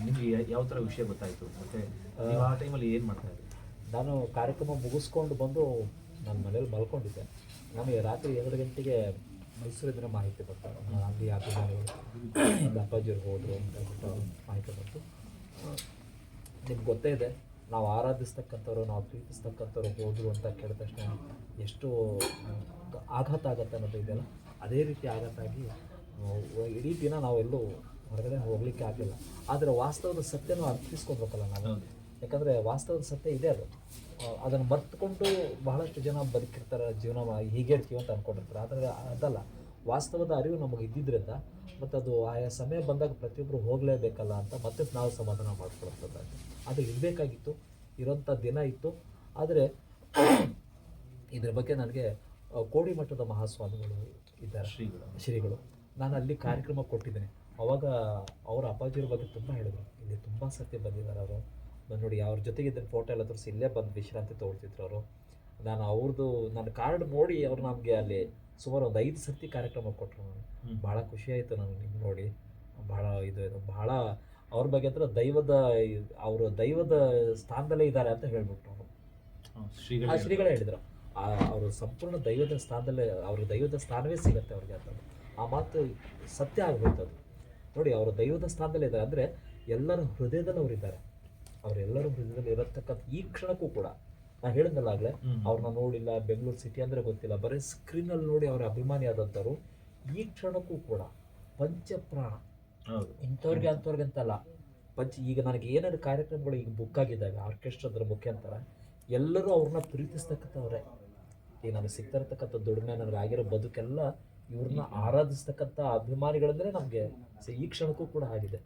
ನಿಮ್ಗೆ ಯಾವ ಥರ ವಿಷಯ ಗೊತ್ತಾಯಿತು? ಮತ್ತೆ ನೀವು ಆ ಟೈಮಲ್ಲಿ ಏನು ಮಾಡ್ತಾ ಇದ್ರಿ? ನಾನು ಕಾರ್ಯಕ್ರಮ ಮುಗಿಸ್ಕೊಂಡು ಬಂದು ನನ್ನ ಮನೇಲಿ ಮಲ್ಕೊಂಡಿದ್ದೆ. ನಮಗೆ ರಾತ್ರಿ ಎರಡು ಗಂಟೆಗೆ ಮೈಸೂರಿನ ಮಾಹಿತಿ ಬಂತು ಆ, ಅಲ್ಲಿ ಅಭಿಮಾನಿಗಳು ಅಲ್ಲಿ ಅಪ್ಪಾಜಿಯವ್ರು ಹೋದರು ಅಂತ ಮಾಹಿತಿ ಬಂತು. ನಿಮ್ಗೆ ಗೊತ್ತೇ ಇದೆ ನಾವು ಆರಾಧಿಸ್ತಕ್ಕಂಥವ್ರು ನಾವು ಪ್ರೀತಿಸ್ತಕ್ಕಂಥವ್ರು ಹೋದರು ಅಂತ ಕೇಳಿದ ತಕ್ಷಣ ಎಷ್ಟು ಆಘಾತ ಆಗತ್ತೆ ಅನ್ನೋದು ಇದೆಯಲ್ಲ? ಅದೇ ರೀತಿ ಆಘಾತ ಆಗಿ ಇಡೀ ದಿನ ನಾವೆಲ್ಲೂ ಹೊರಗಡೆ ಹೋಗ್ಲಿಕ್ಕೆ ಆಗಲಿಲ್ಲ. ಆದರೆ ವಾಸ್ತವದ ಸತ್ಯನೂ ಅರ್ಥಿಸ್ಕೊಬೇಕಲ್ಲ ನಾವು. ನಾನು ಯಾಕಂದರೆ ವಾಸ್ತವದ ಸತ್ಯ ಇದೆ ಅದು. ಅದನ್ನು ಮರ್ತ್ಕೊಂಡು ಬಹಳಷ್ಟು ಜನ ಬದುಕಿರ್ತಾರೆ ಜೀವನ ಹೀಗೆ ಇರ್ತೀವಿ ಅಂತ ಅಂದ್ಕೊಂಡಿರ್ತಾರೆ ಆದರೆ ಅದಲ್ಲ. ವಾಸ್ತವದ ಅರಿವು ನಮಗೆ ಇದ್ದಿದ್ರಿಂದ ಮತ್ತು ಅದು ಆಯಾ ಸಮಯ ಬಂದಾಗ ಪ್ರತಿಯೊಬ್ಬರು ಹೋಗಲೇಬೇಕಲ್ಲ ಅಂತ ಮತ್ತೆ ನಾವು ಸಮಾಧಾನ ಮಾಡ್ಕೊಳ್ಳೋಂಥದ್ದಾಗಿ ಅದು ಇರಬೇಕಾಗಿತ್ತು. ಇರೋಂಥ ದಿನ ಇತ್ತು. ಆದರೆ ಇದ್ರ ಬಗ್ಗೆ ನನಗೆ ಕೋಡಿ ಮಠದ ಮಹಾಸ್ವಾಮಿಗಳು ಇದ್ದಾರೆ. ಶ್ರೀಗಳು. ಶ್ರೀಗಳು. ನಾನು ಅಲ್ಲಿ ಕಾರ್ಯಕ್ರಮ ಕೊಟ್ಟಿದ್ದೇನೆ. ಅವಾಗ ಅವ್ರ ಅಪ್ಪಾಜಿಯವ್ರ ಬಗ್ಗೆ ತುಂಬ ಹೇಳಿದರು. ಇಲ್ಲಿ ತುಂಬ ಸತ್ಯ ಬಂದಿದ್ದಾರೆ ಅವರು. ಬಂದು ನೋಡಿ ಅವ್ರ ಜೊತೆಗೆ ಇದ್ದ ಫೋಟೋ ಎಲ್ಲ ತೋರಿಸಿ ಇಲ್ಲೇ ಬಂದು ವಿಶ್ರಾಂತಿ ತೊಗೊಳ್ತಿದ್ರು ಅವರು. ನಾನು ಅವ್ರದ್ದು ನನ್ನ ಕಾರ್ಡ್ ನೋಡಿ ಅವ್ರು ನಮಗೆ ಅಲ್ಲಿ ಸುಮಾರು ಒಂದು ಐದು ಸರ್ತಿ ಕಾರ್ಯಕ್ರಮ ಕೊಟ್ಟರು ನಾನು. ಭಾಳ ಖುಷಿ ಆಯಿತು ನನಗೆ ನಿಮ್ಗೆ ನೋಡಿ. ಭಾಳ ಇದು ಇದು ಭಾಳ ಅವ್ರ ಬಗ್ಗೆ ಹತ್ರ ದೈವದ ಅವರು ದೈವದ ಸ್ಥಾನದಲ್ಲೇ ಇದ್ದಾರೆ ಅಂತ ಹೇಳ್ಬಿಟ್ಟು ಅವರು. ಶ್ರೀಗಳ ಶ್ರೀಗಳು ಹೇಳಿದ್ರು. ಆ ಅವರು ಸಂಪೂರ್ಣ ದೈವದ ಸ್ಥಾನದಲ್ಲೇ ಅವ್ರ ದೈವದ ಸ್ಥಾನವೇ ಸಿಗುತ್ತೆ ಅವ್ರಿಗೆ ಅಂತ. ಆ ಮಾತು ಸತ್ಯ ಆಗ್ಬಿಡ್ತದೆ ಅದು. ನೋಡಿ ಅವರು ದೈವದ ಸ್ಥಾನದಲ್ಲಿ ಇದ್ದಾರೆ. ಅಂದರೆ ಎಲ್ಲರ ಹೃದಯದಲ್ಲಿ ಅವರಿದ್ದಾರೆ ಅವರೆಲ್ಲರ ಹೃದಯದಲ್ಲಿ ಇರತಕ್ಕಂಥ ಈ ಕ್ಷಣಕ್ಕೂ ಕೂಡ ನಾನು ಹೇಳಿದ್ನಲ್ಲ ಆಗಲೇ ಅವ್ರನ್ನ ನೋಡಿಲ್ಲ ಬೆಂಗಳೂರು ಸಿಟಿ ಅಂದರೆ ಗೊತ್ತಿಲ್ಲ ಬರೀ ಸ್ಕ್ರೀನಲ್ಲಿ ನೋಡಿ ಅವರ ಅಭಿಮಾನಿ ಆದಂಥವ್ರು ಈ ಕ್ಷಣಕ್ಕೂ ಕೂಡ ಪಂಚಪ್ರಾಣ. ಇಂಥವ್ರಿಗೆ ಅಂಥವ್ರಿಗೆ ಅಂತಲ್ಲ. ಪಂಚ ಈಗ ನನಗೆ ಏನಾದ್ರು ಕಾರ್ಯಕ್ರಮಗಳು ಈಗ ಬುಕ್ ಆಗಿದ್ದಾವೆ ಆರ್ಕೆಸ್ಟ್ರಾದ್ರ ಮುಖ್ಯಾಂತರ ಎಲ್ಲರೂ ಅವ್ರನ್ನ ಪ್ರೀತಿಸ್ತಕ್ಕಂಥವ್ರೆ. ಈಗ ನನಗೆ ಸಿಗ್ತಾ ಇರ್ತಕ್ಕಂಥ ದುಡಿಮೆ ನನಗೆ ಆಗಿರೋ ಬದುಕೆಲ್ಲ ಇವ್ರನ್ನ ಆರಾಧಿಸ್ತಕ್ಕಂಥ ಅಭಿಮಾನಿಗಳಂದ್ರೆ ನಮಗೆ ಈ ಕ್ಷಣಕ್ಕೂ ಕೂಡ ಆಗಿದೆ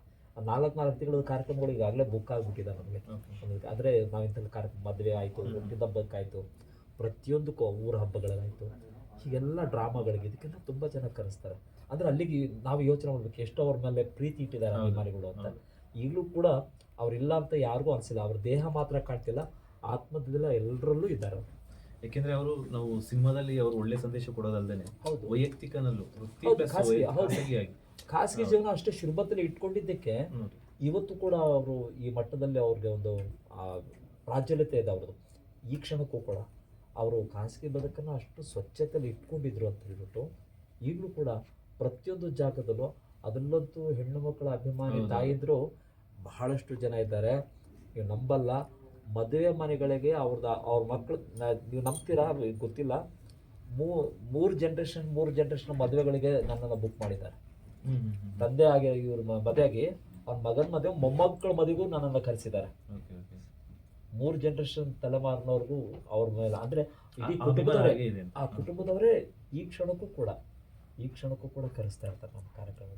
ನಾಲ್ಕು ನಾಲ್ಕು ತಿಂಗಳ ಕಾರ್ಯಕ್ರಮಗಳು ಈಗಾಗಲೇ ಬುಕ್ ಆಗಿಬಿಟ್ಟಿದೆ ನಮಗೆ. ಆದ್ರೆ ನಾವಿಂಥ ಕಾರ್ಯಕ್ರಮ ಮದುವೆ ಆಯಿತು ಹುಟ್ಟಿದ ಹಬ್ಬಕ್ಕಾಯಿತು ಪ್ರತಿಯೊಂದಕ್ಕೂ ಊರ ಹಬ್ಬಗಳಾಯಿತು. ಹೀಗೆಲ್ಲ ಡ್ರಾಮಾಗಳಿಗೆ ಇದಕ್ಕೆಲ್ಲ ತುಂಬ ಜನ ಕರೆಸ್ತಾರೆ. ಅಂದರೆ ಅಲ್ಲಿಗೆ ನಾವು ಯೋಚನೆ ಮಾಡ್ಬೇಕು ಎಷ್ಟೋ ಅವ್ರ ಮೇಲೆ ಪ್ರೀತಿ ಇಟ್ಟಿದ್ದಾರೆ. ಅಭಿಮಾನಿಗಳು ಅಂತ. ಈಗಲೂ ಕೂಡ ಅವರಿಲ್ಲ ಅಂತ ಯಾರಿಗೂ ಅನಿಸಿಲ್ಲ. ಅವ್ರ ದೇಹ ಮಾತ್ರ ಕಾಣ್ತಿಲ್ಲ. ಆತ್ಮದಲ್ಲ ಎಲ್ಲರಲ್ಲೂ ಇದ್ದಾರೆ ಅವ್ರು. ಯಾಕೆಂದ್ರೆ ಅವರು ನಾವು ಸಿನಿಮಾದಲ್ಲಿ ಅವರು ಒಳ್ಳೆ ಸಂದೇಶ ಕೊಡೋದಲ್ದೇನೆ ಹೌದು. ವೈಯಕ್ತಿಕನಲ್ಲೂ ವೃತ್ತಿ ಹೌದು, plus ಖಾಸಗಿ, ವೈ- ಹೌದು. ಖಾಸಗಿಯಾಗಿ ಖಾಸಗಿ ಹೌದು. ಜೀವನ ಅಷ್ಟೇ ಶುರುಬತ್ತಲ್ಲಿ ಇಟ್ಕೊಂಡಿದ್ದಕ್ಕೆ ಇವತ್ತು ಕೂಡ ಅವರು ಈ ಮಟ್ಟದಲ್ಲಿ ಅವ್ರಿಗೆ ಒಂದು ಆ, ಪ್ರಾಜ್ವಲ್ಯತೆ ಇದೆ ಅವ್ರದ್ದು. ಈ ಕ್ಷಣಕ್ಕೂ ಕೂಡ ಅವರು ಖಾಸಗಿ ಬದುಕನ್ನು ಅಷ್ಟು ಸ್ವಚ್ಛತೆಯಲ್ಲಿ ಇಟ್ಕೊಂಡಿದ್ರು ಅಂತ ಹೇಳ್ಬಿಟ್ಟು ಈಗಲೂ ಕೂಡ ಪ್ರತಿಯೊಂದು ಜಾಗದಲ್ಲೂ ಅದರಲ್ಲಂತೂ ಹೆಣ್ಣು ಮಕ್ಕಳ ಅಭಿಮಾನಿ ತಾಯಿದ್ರು ಬಹಳಷ್ಟು ಜನ ಇದ್ದಾರೆ. ನೀವು ನಂಬಲ್ಲ. ಮದುವೆ ಮನೆಗಳಿಗೆ ಅವ್ರದ್ದು ಅವ್ರ ಮಕ್ಕಳು ನೀವು ನಂಬ್ತೀರಾ? ಗೊತ್ತಿಲ್ಲ. ಮೂ ಮೂರು ಜನ್ರೇಷನ್ ಮೂರು ಜನ್ರೇಷನ್ ಮದುವೆಗಳಿಗೆ ನನ್ನನ್ನು ಬುಕ್ ಮಾಡಿದ್ದಾರೆ. ತಂದೆ ಆಗಿ ಇವ್ರ ಮದುವೆ ಮದುವೆಯಾಗಿ ಅವ್ರ ಮಗನ ಮದುವೆ ಮೊಮ್ಮಕ್ಕಳ ಮದುವೆಗೂ ನನ್ನನ್ನು ಕರೆಸಿದ್ದಾರೆ. ಓಕೆ ಓಕೆ ಮೂರು ಜನ್ರೇಷನ್ ತಲೆಮಾರಿನವ್ರಿಗೂ ಅವ್ರ ಮೇಲೆ ಅಂದರೆ ಇಡೀ ಕುಟುಂಬದವರೇ. ಆ ಕುಟುಂಬದವರೇ ಈ ಕ್ಷಣಕ್ಕೂ ಕೂಡ ಈ ಕ್ಷಣಕ್ಕೂ ಕೂಡ ಕರೆಸ್ತಾ ಇರ್ತಾರೆ ನಮ್ಮ ಕಾರ್ಯಕ್ರಮ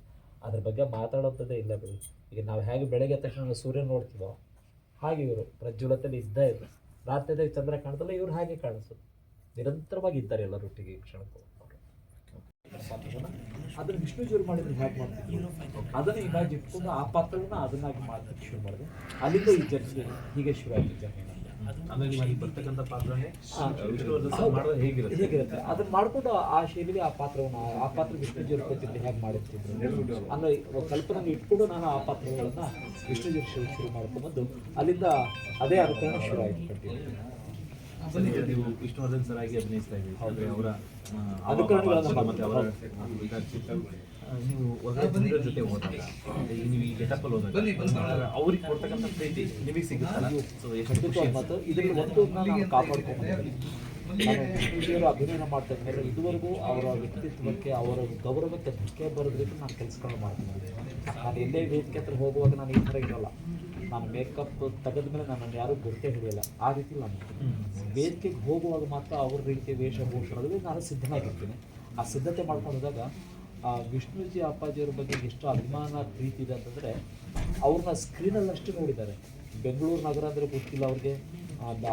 ಅದ್ರ ಬಗ್ಗೆ ಮಾತಾಡೋಂಥದ್ದೇ ಇಲ್ಲ ಬಿಡಿ. ಈಗ ನಾವು ಹೇಗೆ ಬೆಳಗ್ಗೆ ತಕ್ಷಣ ಸೂರ್ಯ ನೋಡ್ತೀವೋ ಹಾಗೆ ಇವರು ಪ್ರಜ್ವಲತೆಯಲ್ಲಿ ಇದ್ದೇ ಇದೆ ರಾತ್ರಿ ಚಂದ್ರ ಕಾಣ್ತಲ್ಲ ಇವ್ರು ಹಾಗೆ ಕಾಣಿಸೋದು. ನಿರಂತರವಾಗಿ ಇದ್ದಾರೆ ಎಲ್ಲರೊಟ್ಟಿಗೆ ಕ್ಷಣಕ್ಕೂ. ಅದನ್ನ ಜೋರು ಮಾಡಿದ್ರೆ ಹೇಗೆ ಮಾಡ್ತಿದ್ರು? ಅದನ್ನ ಇಮ್ಯಾಜ್ ಇಟ್ಕೊಂಡು ಆ ಪಾತ್ರವನ್ನು ಅದನ್ನಾಗಿ ಮಾಡ್ಲಿಕ್ಕೆ ಶುರು ಮಾಡಿದೆ. ಅಲ್ಲಿಂದ ಈ ಜರ್ನಿ ಹೀಗೆ ಶುರು ಆಗಿದೆ ಜರ್ನಿ ಆಮೇಲೆ ಈಗ ಬರ್ತಕ್ಕಂಥ ಪಾತ್ರನೇ ಹೇಗಿರುತ್ತೆ? ಹೇಗಿರುತ್ತೆ? ಅದನ್ನ ಮಾಡ್ಕೊಂಡು ಆ ಶೈಲಿಗೆ ಆ ಪಾತ್ರವನ್ನು ಆ ಪಾತ್ರ ವಿಷ್ಣುಜಿಯವ್ರ ಕೊಟ್ಟಿದ್ದು ಹೇಗೆ ಮಾಡಿರ್ತಿದ್ರು? ಅನ್ನೋ ಕಲ್ಪನೆ ಇಟ್ಕೊಂಡು ನಾನು ಆ ಪಾತ್ರಗಳನ್ನ ವಿಷ್ಣುಜಿಯವ್ರ ಶುರು ಶುರು ಮಾಡ್ಕೊಂಡ್ಬಂದು ಅಲ್ಲಿಂದ ಅದೇ ಅರ್ಥ ಶುರು ಸರ್, ಈಗ ನೀವು ವಿಷ್ಣುವರ್ಧನ್ ಸರ್ ಆಗಿ ಅಭಿನಯಿಸ್ತಾ ಇದ್ದೀವಿ ಅವರ ಅನುಕರಣೆಗಳನ್ನ ಮತ್ತೆ ಅವರ ನೀವು ಜನರ ಜೊತೆ ಹೋದಾಗ ನೀವು ಈ ಗೆಟಪ್ ಅಲ್ಲಿ ಹೋದಾಗ ಅವ್ರಿಗೆ ಕೊಡ್ತಕ್ಕಂಥ ಪ್ರೀತಿ ನಿಮಗೆ ಸಿಗುತ್ತಲ್ಲ? ಸೊ ಎಷ್ಟು ಖುಷಿ ಮಾತು ಇದರಲ್ಲಿ ಒಂದು ನಾನು ಕಾಪಾಡ್ಕೊಂಡಿದ್ದೀನಿ ನಾನು ವಿಷ್ಣುಜಿಯವರು ಅಭಿನಯ ಮಾಡ್ತಾ ಇದ್ಮೇಲೆ ಇದುವರೆಗೂ ಅವರ ವ್ಯಕ್ತಿತ್ವಕ್ಕೆ ಅವರ ಗೌರವಕ್ಕೆ ಧಕ್ಕೆ ಬರೋದ್ರಿಂದ ನಾನು ಕೆಲಸಗಳು ಮಾಡ್ತೀನಿ. ನಾನು ಎಲ್ಲೇ ವೇದಿಕೆ ಹತ್ರ ಹೋಗುವಾಗ ನಾನು ಈ ಥರ ಇರಲ್ಲ. ನಾನು ಮೇಕಪ್ ತೆಗೆದ ಮೇಲೆ ನನ್ನನ್ನು ಯಾರೂ ಗೊತ್ತೇ ಹಿಡಿಯಲ್ಲ. ಆ ರೀತಿ ನಾನು ವೇದಿಕೆಗೆ ಹೋಗುವಾಗ ಮಾತ್ರ ಅವ್ರ ರೀತಿಯ ವೇಷಭೂಷಣದಲ್ಲಿ ನಾನು ಸಿದ್ಧನಾಗಿರ್ತೀನಿ. ಆ ಸಿದ್ಧತೆ ಮಾಡ್ಕೊಂಡು ಹೋದಾಗ ಆ ವಿಷ್ಣುಜಿ ಅಪ್ಪಾಜಿಯವ್ರ ಬಗ್ಗೆ ಎಷ್ಟು ಅಭಿಮಾನ, ಪ್ರೀತಿ ಇದೆ ಅಂತಂದರೆ ಅವ್ರನ್ನ ಸ್ಕ್ರೀನಲ್ಲಿ ಅಷ್ಟು ನೋಡಿದ್ದಾರೆ. ಬೆಂಗಳೂರು ನಗರ ಅಂದರೆ ಗೊತ್ತಿಲ್ಲ ಅವ್ರಿಗೆ.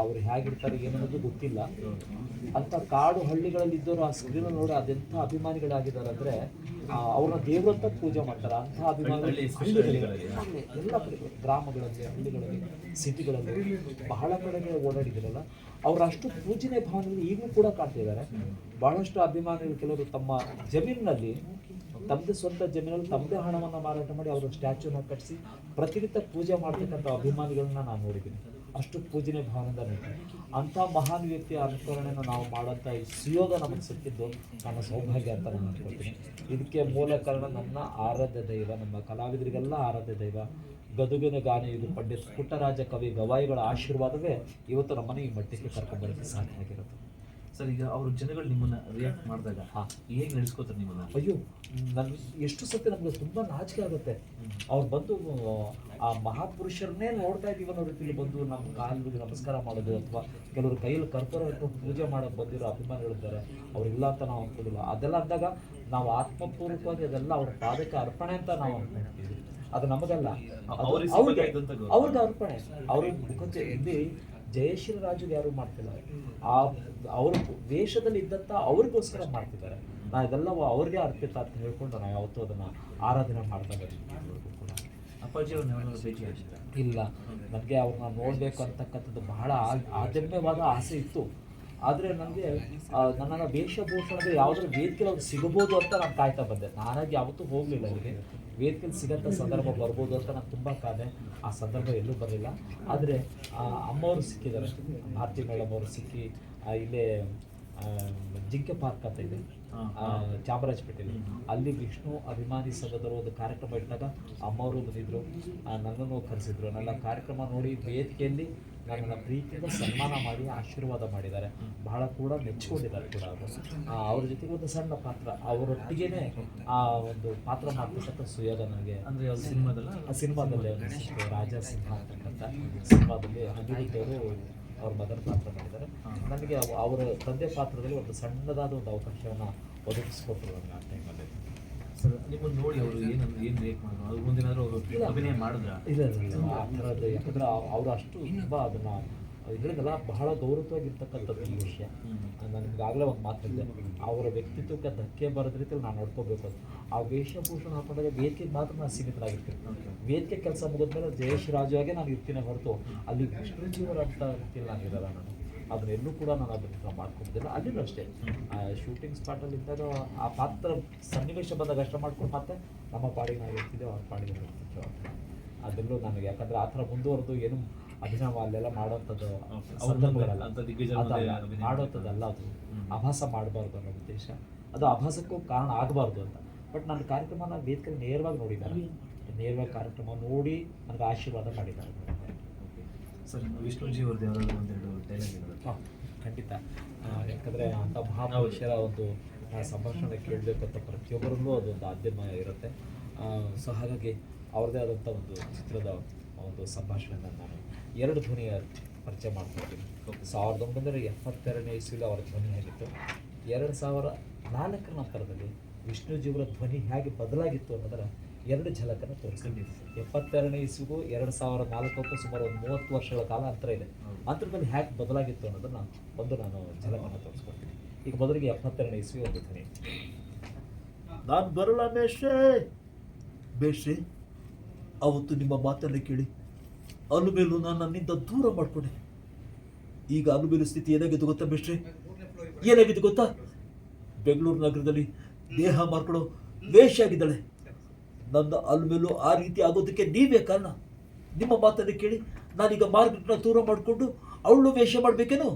ಅವ್ರು ಹೇಗಿರ್ತಾರೆ ಏನನ್ನೋದು ಗೊತ್ತಿಲ್ಲ. ಅಂಥ ಕಾಡು ಹಳ್ಳಿಗಳಲ್ಲಿ ಇದ್ದವರು ಆ ಸ್ಕ್ರೀನಲ್ಲಿ ನೋಡಿ ಅದೆಂಥ ಅಭಿಮಾನಿಗಳಾಗಿದ್ದಾರೆ ಅಂದರೆ ಅವ್ರನ್ನ ದೇವ್ರಂತ ಪೂಜೆ ಮಾಡ್ತಾರೆ. ಅಂತಹ ಅಭಿಮಾನಿಗಳಲ್ಲಿ ಎಲ್ಲ ಕಡೆ ಗ್ರಾಮಗಳಲ್ಲಿ ಹಳ್ಳಿಗಳಲ್ಲಿ ಸಿಟಿಗಳಲ್ಲಿ ಬಹಳ ಕಡೆಗೆ ಓಡಾಡಿದಿರಲ್ಲ ಅವ್ರ ಅಷ್ಟು ಪೂಜನೆ ಭಾವನೆಗಳು ಈಗಲೂ ಕೂಡ ಕಾಣ್ತಿದ್ದಾರೆ ಬಹಳಷ್ಟು ಅಭಿಮಾನಿಗಳು ಕೆಲವರು ತಮ್ಮ ಜಮೀನಿನಲ್ಲಿ ತಮ್ಮದೇ ಸ್ವಂತ ಜಮೀನಲ್ಲಿ ತಮ್ಮದೇ ಹಣವನ್ನು ಮಾರಾಟ ಮಾಡಿ ಅವರ ಸ್ಟ್ಯಾಚ್ಯೂನ ಕಟ್ಟಿಸಿ ಪ್ರತಿನಿತ್ಯ ಪೂಜೆ ಮಾಡ್ತಕ್ಕಂಥ ಅಭಿಮಾನಿಗಳನ್ನ ನಾನು ನೋಡಿದ್ದೀನಿ. ಅಷ್ಟು ಪೂಜನೆ ಭಾವನೆಯಿಂದ ನೋಡ್ತೀನಿ ಅಂಥ ಮಹಾನ್ ವ್ಯಕ್ತಿಯ ಅನುಕರಣೆಯನ್ನು ನಾವು ಮಾಡೋಂಥ ಈ ಸುಯೋಗ ನಮಗೆ ಸಿಕ್ಕಿದ್ದು ನನ್ನ ಸೌಭಾಗ್ಯ ಅಂತ ನಾನು ಅನ್ಕೊಳ್ತೀನಿ. ಇದಕ್ಕೆ ಮೂಲ ಕಾರಣ ನನ್ನ ಆರಾಧ್ಯ ದೈವ, ನಮ್ಮ ಕಲಾವಿದರಿಗೆಲ್ಲ ಆರಾಧ್ಯ ದೈವ. ಗದುಗಿನ ಗಾನ, ಇದು ಪಂಡಿತ್ ಪುಟ್ಟರಾಜ ಕವಿ ಗವಾಯಿಗಳ ಆಶೀರ್ವಾದವೇ ಇವತ್ತು ನಮ್ಮನ್ನು ಈ ಮಟ್ಟಕ್ಕೆ ಕರ್ಕೊಂಡ್ಬರೋಕ್ಕೆ ಸಾಧ್ಯ ಆಗಿರುತ್ತೆ ಸರ್ ಈಗ ಅವರು ಜನಗಳು ನಿಮ್ಮನ್ನ ರಿಯಾಕ್ಟ್ ಮಾಡಿದಾಗ ಹೇಗೆ ನಡೆಸ್ಕೋತಾರೆ ನಿಮ್ಮನ್ನ? ಅಯ್ಯೋ ನನ್ ಎಷ್ಟು ಸತಿ ನಮ್ಗೆ ತುಂಬಾ ನಾಚಿಕೆ ಆಗುತ್ತೆ. ಅವ್ರು ಬಂದು ಆ ಮಹಾಪುರುಷರನ್ನೇ ನೋಡ್ತಾ ಇದೀವಿ ಅನ್ನೋ ರೀತಿಯಲ್ಲಿ ಬಂದು ನಮ್ಮ ಕಾಲಿಗೆ ನಮಸ್ಕಾರ ಮಾಡೋದು ಅಥವಾ ಕೆಲವರು ಕೈಯಲ್ಲಿ ಕರ್ಪೂರ ಇಟ್ಕೊಂಡು ಪೂಜೆ ಮಾಡೋಕೆ ಬಂದಿರೋ ಅಭಿಮಾನಿಗಳಿದ್ದಾರೆ ಅವರಿಲ್ಲ ಅಂತ ನಾವು ಅನ್ಕೊಳ್ಳಿಲ್ಲ ಅದೆಲ್ಲ ಅಂದಾಗ ನಾವು ಆತ್ಮಪೂರ್ವಕವಾಗಿ ಅದೆಲ್ಲ ಅವ್ರ ಪಾದಕ್ಕೆ ಅರ್ಪಣೆ ಅಂತ ನಾವು ಅದು ನಮಗಲ್ಲ. ಅವ್ರಿಗೆ ಅರ್ಪಣೆ. ಅವ್ರಿಗೆ ಮುಖಕ್ಕೆ ಇಲ್ಲಿ ಜಯಶ್ರೀ ರಾಜು ಯಾರು ಮಾಡ್ತಿಲ್ಲ. ಆ ಅವ್ರ ವೇಷದಲ್ಲಿ ಇದ್ದಂತ ಅವ್ರಿಗೋಸ್ಕರ ಮಾಡ್ತಿದ್ದಾರೆ. ನಾ ಇದೆಲ್ಲ ಅವ್ರಿಗೆ ಅರ್ಪಿತ ಅಂತ ಹೇಳ್ಕೊಂಡು ನಾವು ಯಾವತ್ತೂ ಅದನ್ನ ಆರಾಧನೆ ಮಾಡ್ತಾ ಇದ್ದೀವಿ ಕೂಡ. ಇಲ್ಲ. ನನಗೆ ಅವ್ರನ್ನ ನೋಡಬೇಕು ಅಂತಕ್ಕಂಥದ್ದು ಬಹಳ ಆಧ್ಯಾತ್ಮವಾದ ಆಸೆ ಇತ್ತು. ಆದರೆ ನನಗೆ ನನ್ನ ವೇಷಭೂಷಣದ ಯಾವುದ್ರ ವೇದಿಕೆ ಅವ್ರು ಸಿಗಬಹುದು ಅಂತ ನಾನು ಕಾಯ್ತಾ ಬಂದೆ. ನಾನಾಗಿ ಯಾವತ್ತೂ ಹೋಗಲಿಲ್ಲ ಅಲ್ಲಿಗೆ ವೇದಿಕೆಯಲ್ಲಿ ಸಿಗಂಥ ಸಂದರ್ಭ ಬರ್ಬೋದು ಅಂತ ನಾನು ತುಂಬ ಕಾದೆ. ಆ ಸಂದರ್ಭ ಎಲ್ಲೂ ಬರಲಿಲ್ಲ. ಆದರೆ ಅಮ್ಮವರು ಸಿಕ್ಕಿದ್ದಾರೆ. ಭಾರತಿ ಮೇಡಮ್ ಅವರು ಸಿಕ್ಕಿ ಇಲ್ಲೇ ಜಿಂಕೆ ಪಾರ್ಕ್ ಅಂತ ಇದೆ. ಚಾಮರಾಜಪೇಟೆಯಲ್ಲಿ ಅಲ್ಲಿ ವಿಷ್ಣು ಅಭಿಮಾನಿ ಸಂಘದವರು ಒಂದು ಕಾರ್ಯಕ್ರಮ ಇಟ್ಟಾಗ ಅಮ್ಮವರು ಬಂದಿದ್ರು. ಆ, ನನ್ನನ್ನು ಕರೆಸಿದ್ರು. ನನ್ನ ಕಾರ್ಯಕ್ರಮ ನೋಡಿ ವೇದಿಕೆಯಲ್ಲಿ ನನ್ನನ್ನು ಪ್ರೀತಿಯಿಂದ ಸನ್ಮಾನ ಮಾಡಿ ಆಶೀರ್ವಾದ ಮಾಡಿದ್ದಾರೆ. ಬಹಳ ಕೂಡ ಮೆಚ್ಚಿಕೊಂಡಿದ್ದಾರೆ ಕೂಡ ಅವರು. ಅವ್ರ ಜೊತೆಗೆ ಒಂದು ಸಣ್ಣ ಪಾತ್ರ. ಅವರೊಟ್ಟಿಗೆ ಆ ಒಂದು ಪಾತ್ರ ಮಾಡ್ತಕ್ಕಂಥ ಸುಯೋಗ ನನಗೆ. ಅಂದ್ರೆ ಅವ್ರ ಸಿನಿಮಾದಲ್ಲ? ಆ ಸಿನಿಮಾದಲ್ಲಿ ರಾಜ ಸಿಂಹ ಅಂತಕ್ಕಂಥ ಸಿನಿಮಾದಲ್ಲಿ ಅಭಿವೃದ್ಧಿ ಅವರು ಅವ್ರ ಮದರ್ ಪಾತ್ರ ಮಾಡಿದ್ದಾರೆ. ನನಗೆ ಅವರ ತಂದೆ ಪಾತ್ರದಲ್ಲಿ ಒಂದು ಸಣ್ಣದಾದ ಒಂದು ಅವಕಾಶವನ್ನು ಒದಗಿಸ್ಕೊಟ್ರು ನನಗೆ ಆ ಟೈಮಲ್ಲಿ ಸರ್ ನಿಮ್ಮನ್ನ ನೋಡಿ ಅವರು ಏನು ಏನು ಮಾಡೋದು ಅವ್ರು ಮುಂದೇನಾದ್ರು ಅವರು ಇಲ್ಲ. ಅಭಿನಯ ಮಾಡಿದ್ರ? ಇಲ್ಲ ಯಾಕಂದ್ರೆ ಅವರು ಅಷ್ಟು ತುಂಬ ಅದನ್ನ ಹೇಳಿದಲ್ಲ ಬಹಳ ಗೌರವವಾಗಿರ್ತಕ್ಕಂಥದ್ದು ಈ ವಿಷಯ. ನನಗೆ ಆಗಲೇ ಒಂದು ಇದೆ ಅವರ ವ್ಯಕ್ತಿತ್ವಕ್ಕೆ ಧಕ್ಕೆ ಬರದ ರೀತಿಯಲ್ಲಿ ನಾನು ನೋಡ್ಕೋಬೇಕು ಅಂತ. ಆ ವೇಷಭೂಷಣ ಹಾಕೊಂಡಾಗ ವೇದಿಕೆ ಮಾತ್ರ ನಾನು ಸೀಮಿತರಾಗಿರ್ತೀನಿ ವೇದಿಕೆ ಕೆಲಸ ಮುಗಿದ್ಮೇಲೆ ಜಯೇಶ್ ಆಗಿ ನಾನು ಇರ್ತೀನಿ ಹೊರತು. ಅಲ್ಲಿ ವಿಷ್ಣುಜೀವರ ಅಂತ ರೀತಿಯಲ್ಲಿ ನಾನು ಇರಲ್ಲ ನಾನು. ಅದನ್ನೆಲ್ಲೂ ಕೂಡ ನಾನು ಅದನ್ನ ಮಾಡ್ಕೊಂಡಿದ್ದಿಲ್ಲ. ಅಲ್ಲಿನೂ ಅಷ್ಟೇ. ಆ ಶೂಟಿಂಗ್ ಸ್ಪಾಟಲ್ಲಿ ಇದ್ದಾಗ ಆ ಪಾತ್ರ ಸನ್ನಿವೇಶ ಬಂದಾಗ ಅಷ್ಟೇ ಮಾಡ್ಕೊಂಡು ಮತ್ತೆ ನಮ್ಮ ಪಾಡಿಗೆ ನಾವು ಇರ್ತಿದ್ದೆ ಅವ್ರ ಪಾಡಿಗೆ. ಅದೆಲ್ಲೂ ನನಗೆ ಯಾಕಂದ್ರೆ ಆ ಥರ ಮುಂದುವರೆದು ಏನು ಅಭಿನವ ಅಲ್ಲೆಲ್ಲ ಮಾಡೋಂಥದ್ದು ಮಾಡೋಂಥದ್ದಲ್ಲ ಅದು. ಅಭಾಸ ಮಾಡಬಾರ್ದು ಅನ್ನೋ ಉದ್ದೇಶ. ಅದು ಅಭಾಸಕ್ಕೂ ಕಾರಣ ಆಗಬಾರ್ದು ಅಂತ. ಬಟ್ ನನ್ನ ಕಾರ್ಯಕ್ರಮನ ವೇದಿಕೆ ನೇರವಾಗಿ ನೋಡಿದ್ದಾರೆ. ನೇರವಾಗಿ ಕಾರ್ಯಕ್ರಮ ನೋಡಿ ನನಗೆ ಆಶೀರ್ವಾದ ಮಾಡಿದ್ದಾರೆ. ಸರ್ ವಿಷ್ಣುಜಿ ಅವ್ರದ್ದು ಯಾವ್ದಾದ್ರು ಒಂದೆರಡು ಡೈಲಾಗ್ ಇರೋದು ಖಂಡಿತ. ಯಾಕಂದರೆ ಅಂಥ ಮಹಾಪುರುಷರ ಒಂದು ಸಂಭಾಷಣೆ ಕೇಳಬೇಕು ಅಂತ ಪ್ರತಿಯೊಬ್ಬರಲ್ಲೂ ಅದೊಂದು ಆದ್ಯಮ ಇರುತ್ತೆ. ಸೊ ಹಾಗಾಗಿ ಅವ್ರದ್ದೇ ಆದಂಥ ಒಂದು ಚಿತ್ರದ ಒಂದು ಸಂಭಾಷಣೆಯನ್ನು ನಾನು ಎರಡು ಧ್ವನಿಯ ಪರಿಚಯ ಮಾಡ್ಕೊಳ್ತೀನಿ. ಸಾವಿರದ ಒಂಬೈನೂರ ಎಪ್ಪತ್ತೆರಡನೇ ಇಸ್ವಿಲಿ ಅವರ ಧ್ವನಿ ಹೇಗಿತ್ತು ಎರಡು ಸಾವಿರ ನಾಲ್ಕರ ನಂತರದಲ್ಲಿ ವಿಷ್ಣುಜೀವರ ಧ್ವನಿ ಹೇಗೆ ಬದಲಾಗಿತ್ತು ಅನ್ನೋದರ ಎರಡು ಝಲಕನ್ನು ತೋರಿಸ್ತೀನಿ ಎಪ್ಪತ್ತೆರಡನೇ ಇಸ್ವಿಗೂ ಎರಡು ಸಾವಿರ ನಾಲ್ಕಕ್ಕೂ ಸುಮಾರು ಒಂದು ಮೂವತ್ತು ವರ್ಷಗಳ ಕಾಲ ಅಂತರ ಇದೆ. ಅಂತರದಲ್ಲಿ ಹ್ಯಾಕ್ ಬದಲಾಗಿತ್ತು ಅನ್ನೋದನ್ನ ಒಂದು ನಾನು ಝಲಕನ್ನು ತೋರಿಸ್ಕೊಡ್ತೀನಿ ಈಗ ಮೊದಲಿಗೆ ಎಪ್ಪತ್ತೆರಡನೇ ಇಸ್ವಿ ಅಂತ ಧ್ವನಿ. ನಾನು ಬರಲ್ಲ ಮೇಷ್ಟ್ರೇ ಬೇಷ್ಟ್ರೆ ಅವತ್ತು ನಿಮ್ಮ ಮಾತನ್ನು ಕೇಳಿ ಅಲುಮೇಲು ನಾನು ನನ್ನಿಂದ ದೂರ ಮಾಡಿಕೊಂಡೆ. ಈಗ ಅಲುಮೇಲು ಸ್ಥಿತಿ ಏನಾಗಿದೆ ಗೊತ್ತಾ ಬೇಷ್ಟ್ರೆ ಏನಾಗಿದ್ದು ಗೊತ್ತಾ? ಬೆಂಗಳೂರು ನಗರದಲ್ಲಿ ದೇಹ ಮಾರ್ಕೊಳ್ಳೋ ವೇಷ ಆಗಿದ್ದಾಳೆ. ನನ್ನ ಅಲ್ಮೇಲೂ ಆ ರೀತಿ ಆಗೋದಕ್ಕೆ ನೀವೇ ಕಾರಣ? ನಿಮ್ಮ ಮಾತನ್ನು ಕೇಳಿ ನಾನೀಗ ಮಾರ್ಕೆಟ್ನ ದೂರ ಮಾಡಿಕೊಂಡು ಅವಳು ವೇಷ ಮಾಡಬೇಕೇನು?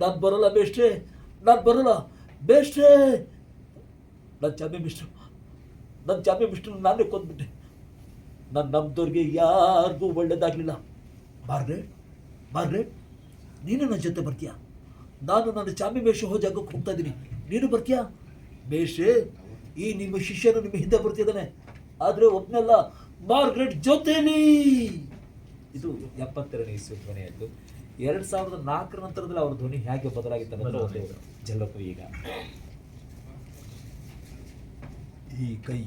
ನಾನು ಬರಲ್ಲ ಬೇಷ್ಟ್ರೆ ನಾನು ಬರಲ್ಲ ಬೇಷ್ಟ್ರೆ ನನ್ನ ಚಾಮಿ ಮಿಸ್ಟ್ರು ನನ್ನ ಚಾಮಿ ಮಿಸ್ಟ್ರು ನಾನೇ ಕೊಂದ್ಬಿಟ್ಟೆ. ನನ್ನ ನಮ್ಮದವ್ರಿಗೆ ಯಾರಿಗೂ ಒಳ್ಳೇದಾಗಲಿಲ್ಲ. ಮಾರ್ಗ್ರೆಟ್ ಮಾರ್ಗ್ರೆಟ್ ನೀನು ನನ್ನ ಜೊತೆ ಬರ್ತೀಯಾ? ನಾನು ನನ್ನ ಚಾಮಿ ಮೇಷ ಹೋ ಜಾಗಕ್ಕೆ ಹೋಗ್ತಾ ಇದ್ದೀನಿ. ನೀನು ಬರ್ತೀಯಾ? ಮೇಷೆ ಈ ನಿಮ್ಮ ಶಿಷ್ಯನು ನಿಮ್ಮ ಹಿಂದೆ ಬರ್ತಿದ್ದಾನೆ. ಆದರೆ ಒಬ್ಬನೆಲ್ಲ ಮಾರ್ಗ್ರೆಟ್ ಜೊತೆಲಿ ಇದು ಎಪ್ಪತ್ತೆರಡನೇ ಇಸ್ವಿ ಧ್ವನಿ ಆಯಿತು ಎರಡು ಸಾವಿರದ ನಾಲ್ಕರ ನಂತರದಲ್ಲಿ ಅವ್ರ ಧ್ವನಿ ಹೇಗೆ ಬದಲಾಗಿತ್ತು ಅನ್ನೋದು ಒಂದು ಜಲಕು ಈಗ. ಈ ಕೈ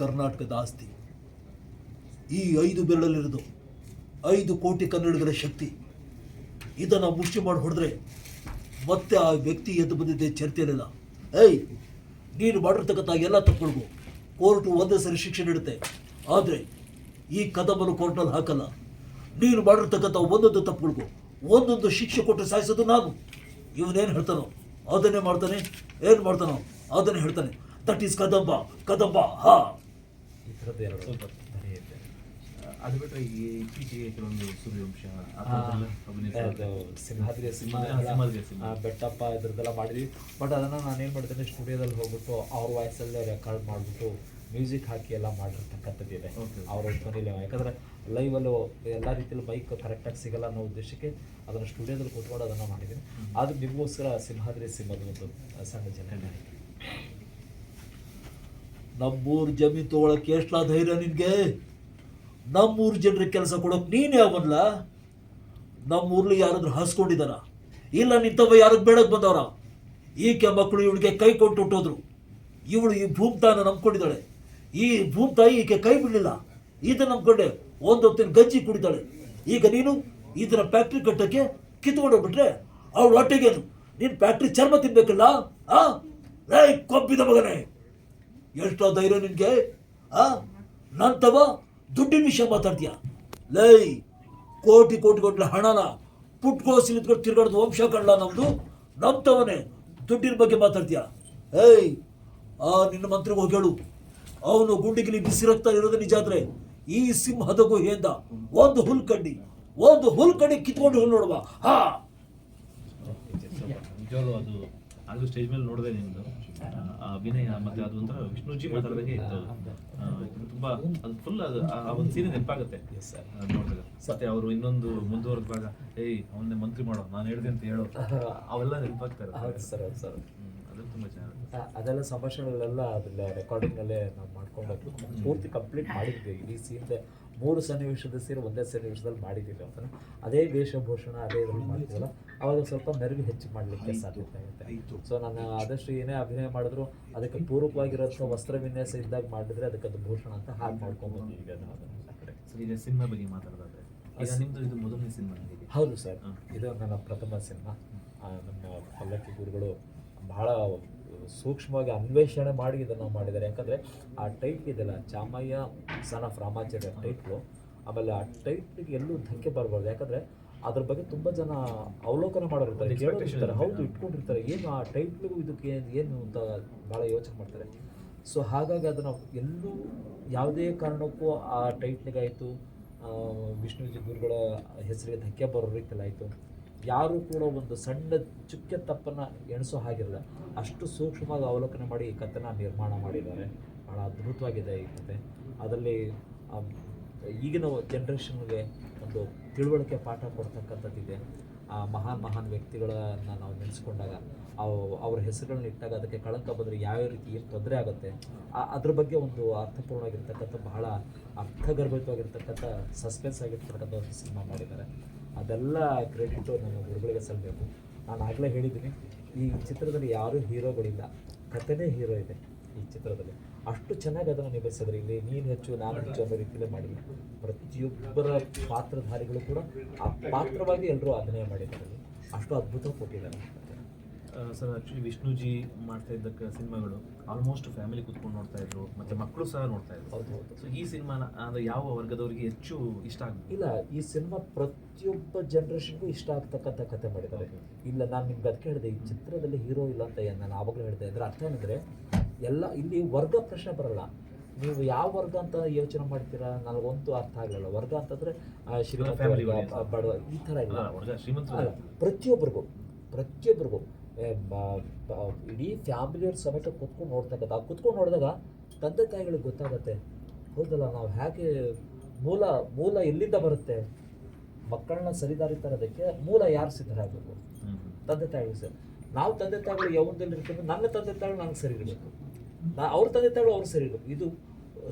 ಕರ್ನಾಟಕದ ಆಸ್ತಿ. ಈ ಐದು ಬೆರಳಲ್ಲಿರೋದು ಐದು ಕೋಟಿ ಕನ್ನಡಿಗರ ಶಕ್ತಿ. ಇದನ್ನು ಮುಷ್ಟಿ ಮಾಡಿ ಹೊಡೆದ್ರೆ ಮತ್ತೆ ಆ ವ್ಯಕ್ತಿ ಎದ್ದು ಬಂದಿದ್ದೆ ಚರ್ಚೆಯಲ್ಲಿಲ್ಲ ಏಯ್ ನೀನು ಮಾಡಿರ್ತಕ್ಕಂಥ ಎಲ್ಲ ತಪ್ಪುಗಳಿಗೂ ಕೋರ್ಟು ಒಂದೇ ಸರಿ ಶಿಕ್ಷೆ ನೀಡುತ್ತೆ. ಆದರೆ ಈ ಕದಮನ್ನು ಕೋರ್ಟ್ನಲ್ಲಿ ಹಾಕಲ್ಲ. ನೀನು ಮಾಡಿರ್ತಕ್ಕಂಥ ಒಂದೊಂದು ತಪ್ಪುಗಳಿಗೂ ಒಂದೊಂದು ಶಿಕ್ಷೆ ಕೊಟ್ಟು ಸಾಯಿಸೋದು ನಾನು. ಇವನೇನು ಹೇಳ್ತಾನೋ ಅದನ್ನೇ ಮಾಡ್ತಾನೆ, ಏನು ಮಾಡ್ತಾನೋ ಅದನ್ನೇ ಹೇಳ್ತಾನೆ. ದಟ್ ಈಸ್ ಕದಂಬ ಕದಂಬ, ಹಾ ಈ ಥರದ್ದು ಎರಡು ಸೂಪರ್. ಧ್ವನಿ ಇದೆ ಅದು ಬಿಟ್ಟರೆ ಈ ಇತ್ತೀಚೆಗೆ ಕೆಲವೊಂದು ಸೂರ್ಯವಂಶ ಸಿಂಹಾದ್ರಿ ಸಿಂಹ ಬೆಟ್ಟಪ್ಪ ಇದ್ರದ್ದೆಲ್ಲ ಮಾಡಿದ್ವಿ. ಬಟ್ ಅದನ್ನು ನಾನು ಏನು ಮಾಡ್ತೇನೆ ಸ್ಟುಡಿಯೋದಲ್ಲಿ ಹೋಗ್ಬಿಟ್ಟು ಅವ್ರ ವಾಯ್ಸಲ್ಲೇ ರೆಕಾರ್ಡ್ ಮಾಡಿಬಿಟ್ಟು ಮ್ಯೂಸಿಕ್ ಹಾಕಿ ಎಲ್ಲ ಮಾಡಿರ್ತಕ್ಕಂಥದ್ದು ಇದೆ. ಅವರ ಅವ್ರ ಧ್ವನಿಲಿ. ಯಾಕಂದರೆ ಲೈವಲ್ಲೂ ಎಲ್ಲ ರೀತಿಯಲ್ಲಿ ಬೈಕ್ ಕರೆಕ್ಟಾಗಿ ಸಿಗಲ್ಲ ಅನ್ನೋ ಉದ್ದೇಶಕ್ಕೆ ಅದನ್ನು ಸ್ಟುಡಿಯೋದಲ್ಲಿ ಕೂತ್ಕೊಂಡು ಅದನ್ನು ಮಾಡಿದ್ದೀನಿ. ಅದು ನಿಮಗೋಸ್ಕರ ಸಿಂಹಾದ್ರಿ ಸಿಂಹದ ಒಂದು ಸಣ್ಣ ಜನ. ನಮ್ಮೂರ್ ಜಮೀನು ತೊಗೊಳಕ್ಕೆ ಎಷ್ಟು ಧೈರ್ಯ ನಿನ್ಗೆ? ನಮ್ಮೂರ್ ಜನರಿಗೆ ಕೆಲಸ ಕೊಡೋಕ್ ನೀನ್ ಯಾವಲ್ಲ ನಮ್ಮೂರ್ಲಿ ಯಾರಾದ್ರೂ ಹಸ್ಕೊಂಡಿದಾರ ಇಲ್ಲ ನಿಂತವ ಯಾರಿಗೆ ಬೇಡಕ್ ಬಂದವರ? ಈಕೆ ಮಕ್ಕಳು ಇವಳಿಗೆ ಕೈ ಕೊಟ್ಟು ಹುಟ್ಟೋದ್ರು. ಇವಳು ಈ ಭೂಮ್ತಾನ ನಂಬ್ಕೊಂಡಿದ್ದಾಳೆ. ಈ ಭೂಮ್ತಾಯಿ ಈಕೆ ಕೈ ಬಿಡಲಿಲ್ಲ. ಇದನ್ನ ನಂಬ್ಕೊಂಡೆ ಒಂದೊತ್ತಿನ ಗಂಜಿ ಕುಡಿತಾಳೆ. ಈಗ ನೀನು ಇದರ ಫ್ಯಾಕ್ಟ್ರಿ ಕಟ್ಟಕ್ಕೆ ಕಿತ್ಕೊಂಡು ಹೋಗ್ಬಿಟ್ರೆ ಅವಳು ಹೊಟ್ಟೆಗೇನು ನೀನ್ ಫ್ಯಾಕ್ಟ್ರಿ ಚರ್ಮ ತಿನ್ಬೇಕಲ್ಲ? ಆ? ಕೊಬ್ಬಿದ ಮಗನೇ. ಎಷ್ಟೋ ಧೈರ್ಯ ನಿನ್ಗೆ, ಆ? ನಂತವ ದುಡ್ಡಿನ ವಿಷಯ ಮಾತಾಡ್ತೀಯ? ಲೈ, ಕೋಟಿ ಕೋಟಿ ಕೋಟಿ ಹಣನ ಪುಟ್ಕೋಸಿ ನಿಂತ್ಕೊಂಡು ತಿರ್ಗಾಡ್ದು ವಂಶ ಕಳ್ಳ ನಮ್ದು. ನಮ್ತವನೇ ದುಡ್ಡಿನ ಬಗ್ಗೆ ಮಾತಾಡ್ತೀಯ? ಏಯ್, ಆ ನಿನ್ನ ಮಂತ್ರಿಗೆ ಹೇಳು. ಅವನು ಗುಂಡಿಗಿಲಿ ಬಿಸಿ ರಕ್ತ ಇರೋದು ನಿಜ ಆದ್ರೆ ಈ ಸಿಂಹದ ಗುಹೆಯಿಂದ ಒಂದು ಹುಲ್ ಕಡ್ಡಿ, ಒಂದು ಹುಲ್ ಕಡ್ಡಿ ಕಿತ್ಕೊಂಡು ಹುಲ್ ನೋಡುವ. ಹಾ. ಅದು ಸ್ಟೇಜ್ ಮೇಲೆ ನೋಡಿದೆ ನಿಮ್ದು ಅಭಿನಯ ಮತ್ತೆ ಅದು ಒಂಥರ ವಿಷ್ಣುಜಿ ಮಾತಾಡ್ದಂಗೆ ಇತ್ತು. ತುಂಬಾ ಅದು ಫುಲ್ ಅದು ಆ ಒಂದು ಸೀನ್ ನೆನಪಾಗುತ್ತೆ. ನೋಡಿದಾಗ. ಮತ್ತೆ ಅವರು ಇನ್ನೊಂದು ಮುಂದುವರೆದಾಗ ಏಯ್ ಅವನ್ನೇ ಮಂತ್ರಿ ಮಾಡೋ ನಾನು ಹೇಳಿದೆ ಅಂತ ಹೇಳೋ. ಅವೆಲ್ಲ ನೆನಪಾಗ್ತಾರೆ ಹೌದು ಸರ್ ಹೌದು ಸರ್ ಅದು ತುಂಬಾ ಚೆನ್ನಾಗಿ ಅದೆಲ್ಲ ಸಂಭಾಷಣೆಗಳೆಲ್ಲ ಅದೆಲ್ಲ ರೆಕಾರ್ಡಿಂಗಲ್ಲೇ ನಾವು ಮಾಡ್ಕೊಂಡು ಪೂರ್ತಿ ಕಂಪ್ಲೀಟ್ ಮಾಡಿದ್ವಿ. ಇಡೀ ಸೀನ್ದೆ ಮೂರು ಸನ್ನಿವೇಶದ ಸೀರೆ ಒಂದೇ ಸನ್ನಿವೇಶದಲ್ಲಿ ಮಾಡಿದ್ದೀವಿ ಅಂತ ಅದೇ ವೇಷಭೂಷಣ ಅದೇ ಇದ್ರಲ್ಲಿ ಮಾಡ್ತೀವಲ್ಲ ಅವಾಗ ಸ್ವಲ್ಪ ಮೆರುಗು ಹೆಚ್ಚು ಮಾಡಲಿಕ್ಕೆ ಸಾಧ್ಯತೆ ಆಗುತ್ತೆ. ಸೊ ನಾನು ಆದಷ್ಟು ಏನೇ ಅಭಿನಯ ಮಾಡಿದ್ರು ಅದಕ್ಕೆ ಪೂರಕವಾಗಿರೋಂಥ ವಸ್ತ್ರ ವಿನ್ಯಾಸ ಇದ್ದಾಗ ಮಾಡಿದ್ರೆ ಅದಕ್ಕೆ ಅದು ಭೂಷಣ ಅಂತ ಹಾಗೆ ಮಾಡ್ಕೊಂಡು ಈಗ ನಾವು ಸಿನಿಮಾ ಬಗ್ಗೆ ಮಾತಾಡೋದಾದ್ರೆ ನಿಮ್ದು ಇದು ಮೊದಲನೇ ಸಿನಿಮಾ ಹೌದು ಸರ್. ಇದು ನನ್ನ ಪ್ರಥಮ ಸಿನಿಮಾ. ನಮ್ಮ ಪಲ್ಲಕ್ಕಿ ಗುರುಗಳು ಬಹಳ ಸೂಕ್ಷ್ಮವಾಗಿ ಅನ್ವೇಷಣೆ ಮಾಡಿ ಇದನ್ನು ಮಾಡಿದ್ದಾರೆ. ಯಾಕಂದರೆ ಆ ಟೈಟ್ ಇದೆಲ್ಲ Chamayya son of Ramacharya title ಆಮೇಲೆ ಆ ಟೈಟ್ಗೆ ಎಲ್ಲೂ ಧಕ್ಕೆ ಬರಬಾರ್ದು. ಯಾಕಂದರೆ ಅದ್ರ ಬಗ್ಗೆ ತುಂಬ ಜನ ಅವಲೋಕನ ಮಾಡೋರಿರ್ತಾರೆ ಕೇಳೋರಿರ್ತಾರೆ ಹೌದು. ಇಟ್ಕೊಂಡಿರ್ತಾರೆ. ಏನು ಆ ಟೈಟ್ಲಿಗೂ ಇದಕ್ಕೆ ಏನ್- ಏನು ಅಂತ ಭಾಳ ಯೋಚನೆ ಮಾಡ್ತಾರೆ. ಸೊ ಹಾಗಾಗಿ ಅದನ್ನು ಎಲ್ಲೂ ಯಾವುದೇ ಕಾರಣಕ್ಕೂ ಆ ಟೈಟ್ಲಿಗಾಯಿತು ವಿಷ್ಣುಜಿ ಗುರುಗಳ ಹೆಸರಿಗೆ ಧಕ್ಕೆ ಬರೋ ರೀತಿಯಲ್ಲಿ ಆಯಿತು. ಯಾರೂ ಕೂಡ ಒಂದು ಸಣ್ಣ ಚುಕ್ಕೆ ತಪ್ಪನ್ನು ಎಣಿಸೋ ಹಾಗಿರಲ್ಲ. ಅಷ್ಟು ಸೂಕ್ಷ್ಮವಾಗಿ ಅವಲೋಕನ ಮಾಡಿ ಈ ಕಥೆನ ನಿರ್ಮಾಣ ಮಾಡಿದ್ದಾರೆ. ಭಾಳ ಅದ್ಭುತವಾಗಿದೆ ಈ ಕತೆ ಅದರಲ್ಲಿ ಆ, ಈಗಿನ ಜನ್ರೇಷನ್ಗೆ ಒಂದು ತಿಳುವಳಿಕೆ ಪಾಠ ಕೊಡ್ತಕ್ಕಂಥದ್ದಿದೆ ಆ ಮಹಾನ್ ಮಹಾನ್ ವ್ಯಕ್ತಿಗಳನ್ನ ನಾವು ನೆನೆಸ್ಕೊಂಡಾಗ, ಅವು ಅವ್ರ ಹೆಸರುಗಳನ್ನ ಇಟ್ಟಾಗ ಅದಕ್ಕೆ ಕಳಂಕ ಬಂದರೆ ಯಾವ್ಯಾವ ರೀತಿ ಏನು ತೊಂದರೆ ಆಗುತ್ತೆ ಅದ್ರ ಬಗ್ಗೆ ಒಂದು ಅರ್ಥಪೂರ್ಣವಾಗಿರ್ತಕ್ಕಂಥ, ಬಹಳ ಅರ್ಥಗರ್ಭಿತವಾಗಿರ್ತಕ್ಕಂಥ ಸಸ್ಪೆನ್ಸ್ ಆಗಿರ್ತಕ್ಕಂಥ ಒಂದು ಸಿನಿಮಾ ಮಾಡಿದ್ದಾರೆ. ಅದೆಲ್ಲ ಕ್ರೆಡಿಟು ನಮ್ಮ ಗುರುಗಳಿಗೆ ಸಲ್ಲಬೇಕು ನಾನು ಆಗಲೇ ಹೇಳಿದ್ದೀನಿ, ಈ ಚಿತ್ರದಲ್ಲಿ ಯಾರೂ ಹೀರೋಗಳಿಲ್ಲ ಕಥೆನೇ ಹೀರೋ ಇದೆ. ಈ ಚಿತ್ರದಲ್ಲಿ. ಅಷ್ಟು ಚೆನ್ನಾಗಿ ಅದನ್ನು ನಿಭಾಯಿಸಿದ್ರೆ ಇಲ್ಲಿ ನೀನು ಹೆಚ್ಚು ನಾನು ಹೆಚ್ಚು ಅನ್ನೋ ರೀತಿಯಲ್ಲಿ ಮಾಡಿ ಪ್ರತಿಯೊಬ್ಬರ ಪಾತ್ರಧಾರಿಗಳು ಕೂಡ ಆ ಪಾತ್ರವಾಗಿ ಎಲ್ಲರೂ ಅಭಿನಯ ಮಾಡಿದ್ದಾರೆ. ಅಷ್ಟು ಅದ್ಭುತ ಕೊಟ್ಟಿದ್ದಾರೆ. ಸರ್ ಆ್ಯಕ್ಚುಲಿ ವಿಷ್ಣುಜಿ ಮಾಡ್ತಾ ಇದ್ದ ಸಿನಿಮಾಗಳು ಆಲ್ಮೋಸ್ಟ್ ಫ್ಯಾಮಿಲಿ ಕೂತ್ಕೊಂಡು ನೋಡ್ತಾ ಇದ್ರು. ಮತ್ತೆ ಮಕ್ಕಳು ಸಹ ನೋಡ್ತಾ ಇದ್ರು. ಹೌದು ಹೌದು. ಸೊ ಈ ಸಿನಿಮಾನ ಅಂದರೆ ಯಾವ ವರ್ಗದವರಿಗೆ ಹೆಚ್ಚು ಇಷ್ಟ ಆಗ ಇಲ್ಲ ಈ ಸಿನಿಮಾ ಪ್ರತಿಯೊಬ್ಬ ಜನ್ರೇಷನ್ಗೂ ಇಷ್ಟ ಆಗ್ತಕ್ಕಂಥ ಕತೆ ಮಾಡಿದ್ದಾರೆ. ಇಲ್ಲ ನಾನು ನಿಮ್ಗೆ ಅದಕ್ಕೆ ಹೇಳಿದೆ ಈ ಚಿತ್ರದಲ್ಲಿ ಹೀರೋ ಇಲ್ಲ ಅಂತ ನಾನು ಆವಾಗಲೇ ಹೇಳಿದೆ. ಅದರ ಅರ್ಥ ಏನಂದ್ರೆ ಎಲ್ಲ ಇಲ್ಲಿ ವರ್ಗ ಪ್ರಶ್ನೆ ಬರಲ್ಲ. ನೀವು ಯಾವ ವರ್ಗ ಅಂತ ಯೋಚನೆ ಮಾಡ್ತೀರಾ? ನನಗಂತೂ ಅರ್ಥ ಆಗಲಿಲ್ಲ. ವರ್ಗ ಅಂತಂದ್ರೆ ಶ್ರೀಮಂತ ಬಡವ ಈ ಥರ ಇಲ್ಲ. ಪ್ರತಿಯೊಬ್ಬರಿಗೂ ಪ್ರತಿಯೊಬ್ಬರಿಗೂ ಇಡೀ ಫ್ಯಾಮಿಲಿಯವ್ರ ಸಮೇತ ಕುತ್ಕೊಂಡು ನೋಡ್ತಕ್ಕಂಥ ಆ ಕುತ್ಕೊಂಡು ನೋಡಿದಾಗ ತಂದೆ ತಾಯಿಗಳಿಗೆ ಗೊತ್ತಾಗತ್ತೆ ಹೌದಲ್ಲ ನಾವು ಹೇಗೆ ಮೂಲ ಮೂಲ ಎಲ್ಲಿಂದ ಬರುತ್ತೆ? ಮಕ್ಕಳನ್ನ ಸರಿದಾರಿ ತರೋದಕ್ಕೆ ಮೂಲ ಯಾರು ಸಿದ್ಧರಾಗಬೇಕು ಆಗಬೇಕು? ತಂದೆ ತಾಯಿಗಳು ಸರ್. ನಾವು ತಂದೆ ತಾಯಿಗಳು ಯಾವ್ದಲ್ಲಿ ಇರ್ತೀವಿ ನನ್ನ ತಂದೆ ತಾಯಿಗಳು ನನಗೆ ಸರಿ ಇರಬೇಕು. ನಾ ಅವ್ರ ತಂದೆ ತಾಯಿಗಳು ಅವ್ರು ಸರಿ ಇರಬೇಕು ಇದು